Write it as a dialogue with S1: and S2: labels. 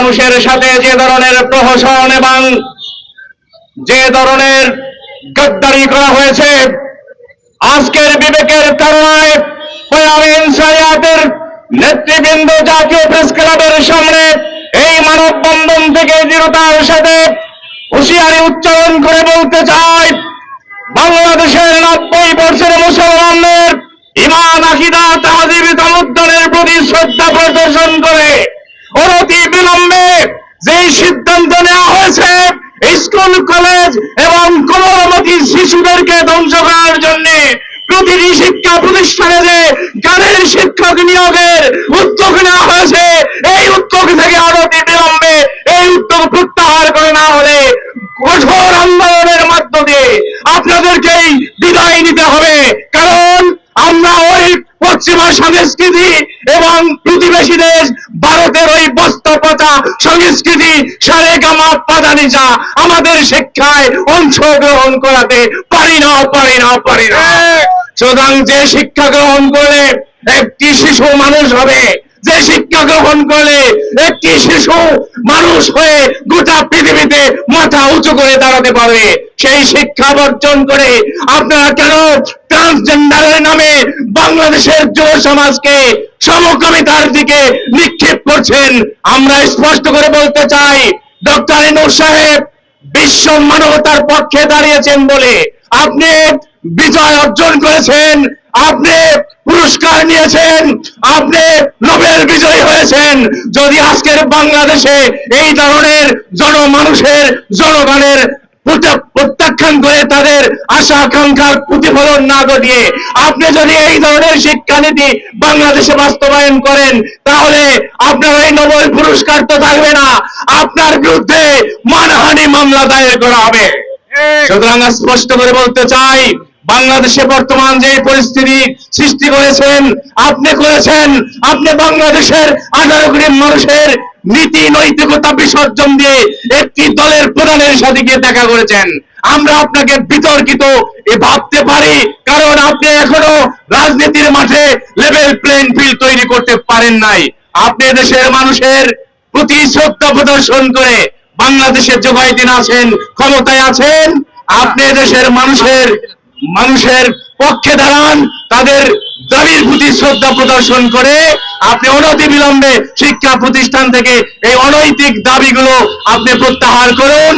S1: মানুষের সাথে যে ধরনের প্রহসন এবং যে ধরনের গদ্দারি করা হয়েছে, আজকের বিবেকের কারণে পয়ামিন নেতৃবৃন্দ জাতীয় প্রেস ক্লাবের সামনে এই মানববন্ধন থেকে দৃঢ়তার সাথে হুঁশিয়ারি উচ্চারণ করে বলতে চাই, বাংলাদেশের নব্বই বছরের মুসলমানদের ইমান আকিদা তাহাজিব তামুদ্দনের প্রতি শ্রদ্ধা প্রদর্শন করে অনতি বিলম্বে যেই সিদ্ধান্ত নেওয়া হয়েছে, স্কুল, কলেজ এবং কোমলমতি শিশুদেরকে ধ্বংস করার জন্য প্রতিটি শিক্ষা প্রতিষ্ঠানে যে গানের শিক্ষক নিয়োগের উদ্যোগ নেওয়া হয়েছে, এই উদ্যোগ থেকে অনতি বিলম্বে এই উদ্যোগ প্রত্যাহার করে না হলে কঠোর আন্দোলনের মধ্য দিয়ে আপনাদেরকেই বিদায় নিতে হবে। কারণ আমরা ওই পশ্চিমা সংস্কৃতি এবং প্রতিবেশী দেশ ভারতের ওই বস্ত্র পচা সংস্কৃতি সারে গামা পাদানিজা আমাদের শিক্ষায় অংশগ্রহণ করাতে পারি না পারি না পারি না। সুতরাং যে শিক্ষা গ্রহণ করলে একটি শিশু মানুষ হবে, যে শিক্ষা গ্রহণ করলে একটি শিশু মানুষ হয়ে গোটা পৃথিবীতে মাথা উঁচু করে দাঁড়াতে পারবে, সেই শিক্ষা বর্জন করে আপনারা কেন ট্রান্সজেন্ডারের নামে বাংলাদেশের যুব সমাজকে সমকামিতার দিকে নিক্ষেপ করছেন। আমরা স্পষ্ট করে বলতে চাই, ডক্টর ইনুর সাহেব বিশ্ব মানবতার পক্ষে দাঁড়িয়েছেন বলে। আপনি বিজয় অর্জন করেছেন, আপনি পুরস্কার নিয়েছেন, আপনি নোবেল বিজয়ী হয়েছেন। যদি আজকের বাংলাদেশে এই ধরনের জনমানুষের, জনগণের প্রত্যাখ্যান করে তাদের আশা আকাঙ্ক্ষার প্রতিফলন না ঘটিয়ে আপনি যদি এই ধরনের শিক্ষানীতি বাংলাদেশে বাস্তবায়ন করেন তাহলে আপনার এই নোবেল পুরস্কার তো থাকবে না। আপনার বিরুদ্ধে মানহানি মামলা দায়ের করা হবে। সুতরাং স্পষ্ট করে বলতে চাই বাংলাদেশে বর্তমান যে পরিস্থিতি সৃষ্টি করেছেন আপনি করেছেন আপনি বাংলাদেশের আঠারো কোটি মানুষের নীতি নৈতিকতা বিসর্জন দিয়ে একটি দলের প্রধানের সাথে গিয়ে দেখা করেছেন। আমরা আপনাকে বিতর্কিত এ ভাবতে পারি, কারণ আপনি এখনও রাজনীতির মাঠে লেভেল প্লেন ফিল্ড তৈরি করতে পারেন নাই। আপনি দেশের মানুষের প্রতি শ্রদ্ধা প্রদর্শন করে বাংলাদেশের যোগাই দিন আছেন, ক্ষমতায় আছেন, আপনি দেশের মানুষের মানুষের পক্ষে দাঁড়ান, তাদের দাবির প্রতি শ্রদ্ধা প্রদর্শন করে আপনি অনতি বিলম্বে শিক্ষা প্রতিষ্ঠান থেকে এই অনৈতিক দাবিগুলো আপনি প্রত্যাহার করুন।